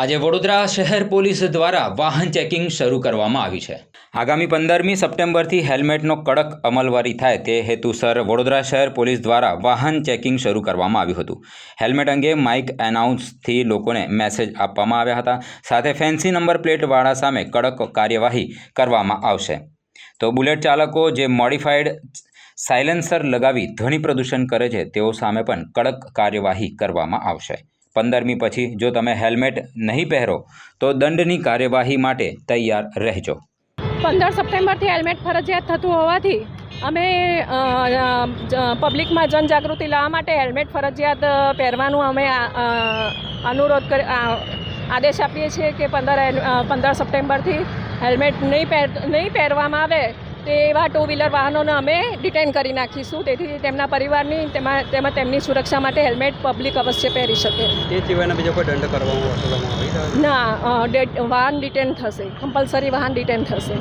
આજે વડોદરા શહેર પોલીસ દ્વારા વાહન ચેકિંગ શરૂ કરવામાં આવ્યું છે. આગામી પંદરમી સપ્ટેમ્બરથી હેલ્મેટનો કડક અમલવારી થાય તે હેતુસર વડોદરા શહેર પોલીસ દ્વારા વાહન ચેકિંગ શરૂ કરવામાં આવ્યું હતું. હેલ્મેટ અંગે માઇક એનાઉન્સથી લોકોને મેસેજ આપવામાં આવ્યા હતા. સાથે ફેન્સી નંબર પ્લેટવાળા સામે કડક કાર્યવાહી કરવામાં આવશે. તો બુલેટ ચાલકો જે મોડિફાઈડ સાયલેન્સર લગાવી ધ્વનિ પ્રદૂષણ કરે છે, તેઓ સામે પણ કડક કાર્યવાહી કરવામાં આવશે. પંદરમી પછી જો તમે હેલ્મેટ નહીં પહેરો, તો દંડની કાર્યવાહી માટે તૈયાર રહેજો. પંદર સપ્ટેમ્બરથી હેલ્મેટ ફરજિયાત થતું હોવાથી અમે પબ્લિકમાં જનજાગૃતિ લાવવા માટે હેલ્મેટ ફરજિયાત પહેરવાનું અમે અનુરોધ કરી આદેશ આપીએ છીએ કે પંદર પંદર સપ્ટેમ્બરથી હેલ્મેટ નહીં પહેર, નહીં પહેરવામાં આવે. તે એવા ટુ વ્હીલર વાહનોને અમે ડિટેન કરી નાખીશું. તેથી તેમના પરિવારની તેમાં તેમાં તેમની સુરક્ષા માટે હેલ્મેટ પબ્લિક અવશ્ય પહેરી શકે. તે સિવાયના બીજો કોઈ દંડ કરવામાં ના વાહન ડિટેન થશે. કમ્પલસરી વાહન ડિટેન થશે.